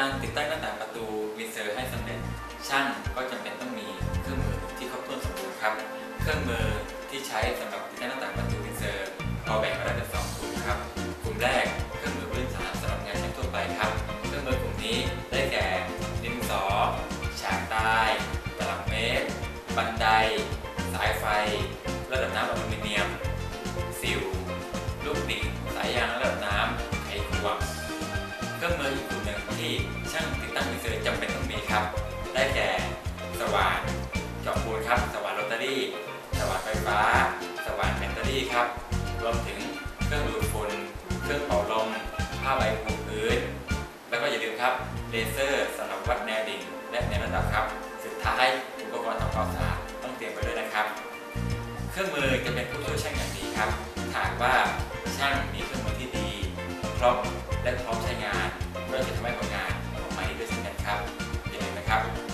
การติดตั้งหน้าต่างประตูวินเซอร์ให้สำเร็จช่างก็จำเป็นต้องมีเครื่องมือที่ครบถ้วนสมบูรณ์ครับ เครื่องมือที่ใช้สำหรับติดตั้งหน้าต่างประตูวินเซอร์เอาแบ่งออได้เป็นสองกลุ่มครับกลุ่มแรกเครื่องมือพื้นฐานสำหรับงานช่างทั่วไปครับ เครื่องมือกลุ่มนี้ได้แก่ดินสอฉากใต้ยตลับเมตร บันได สายไฟระดับน้ำอลูมิเนียม สิว ลูกดิ่งสายยางระดับน้ำไขควงเครื่องมืออีกกลุ่ม ที่ช่างติดตั้งมือเสิจำเป็นต้องมีครับ ได้แก่สว่านจอบปูนครับ สว่านโรตารี่ สว่านไฟฟ้า สว่านแบตเตอรี่ครับ รวมถึงเครื่องดูดฝุ่น เครื่องเป่าลม ผ้าใบปูพื้น แล้วก็อย่าลืมครับ เลเซอร์สำหรับวัดแนวดิ่งและแนวระดับครับ สุดท้ายอุปกรณ์ทำความสะอาดต้องเตรียมไปด้วยนะครับ เครื่องมือจะเป็นผู้ช่วยช่างอย่างดีครับ หากว่าช่างมีเครื่องมือที่ดีครบ นะครับเองนะครับ